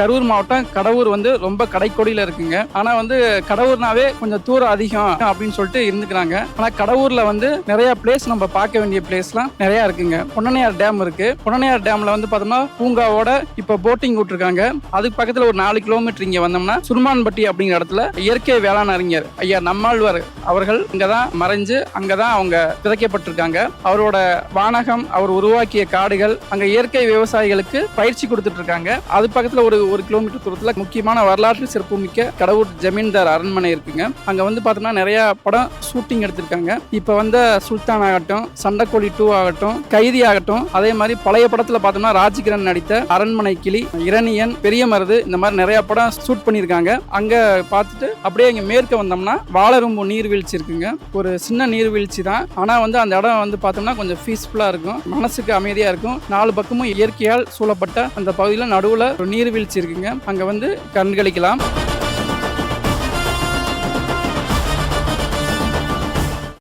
கரூர் மாவட்டம் கடவுர் வந்து ரொம்ப கடைக்கோடியில இருக்குங்க. ஆனா வந்து கடவுர்னாவே கொஞ்சம் தூரம் அதிகம் அப்படின்னு சொல்லிட்டு இருந்துக்கிறாங்க. ஆனா கடவுர்ல வந்து நிறைய பிளேஸ் நம்ம பார்க்க வேண்டிய பிளேஸ்லாம் நிறைய இருக்குங்க. பொன்னனையார் டேம் இருக்கு. பொன்னனையார் டேம்ல வந்து பார்த்தோம்னா பூங்காவோட இப்ப போட்டிங் விட்டுருக்காங்க. அதுக்கு பக்கத்துல ஒரு நாலு கிலோமீட்டர் இங்க வந்தோம்னா சுருமான்பட்டி அப்படிங்கிற இடத்துல இயற்கை வேளாண் அறிஞர் ஐயா நம்மாழ்வார் அவர்கள் இங்கதான் மறைஞ்சு அங்கதான் அவங்க விதைக்கப்பட்டிருக்காங்க. அவரோட வானகம் அவர் உருவாக்கிய காடுகள் அங்க இயற்கை விவசாயிகளுக்கு பயிற்சி கொடுத்துட்டு இருக்காங்க. அது பக்கத்துல ஒரு ஒரு கிலோமீட்டர் தூரத்தில் முக்கியமான வரலாற்று சிறப்புமிக்க கடவுட் ஜமீன்தார் அரண்மனை இருக்குங்க. அங்கே வந்து பார்த்தோம்னா நிறைய படம் ஷூட்டிங் எடுத்திருக்காங்க. இப்போ வந்த சுல்தான் ஆகட்டும் சண்டைக்கோழி டூ ஆகட்டும் கைதி ஆகட்டும் அதே மாதிரி பழைய படத்தில் பார்த்தோம்னா ராஜகிரண் நடித்த அரண்மனை கிளி இரணியன் பெரிய மருது இந்த மாதிரி நிறைய படம் ஷூட் பண்ணியிருக்காங்க. அங்கே பார்த்துட்டு அப்படியே இங்கே மேற்க வந்தோம்னா வாழரும்பு நீர்வீழ்ச்சி இருக்குங்க. ஒரு சின்ன நீர்வீழ்ச்சி தான். ஆனால் வந்து அந்த இடம் வந்து பார்த்தோம்னா கொஞ்சம் பீஸ்ஃபுல்லாக இருக்கும். மனசுக்கு அமைதியாக இருக்கும். நாலு பக்கமும் இயற்கையால் சூழப்பட்ட அந்த பகுதியில் நடுவில் ஒரு நீர்வீழ்ச்சி இருக்குங்க அங்க வந்து கண்களிக்கலாம்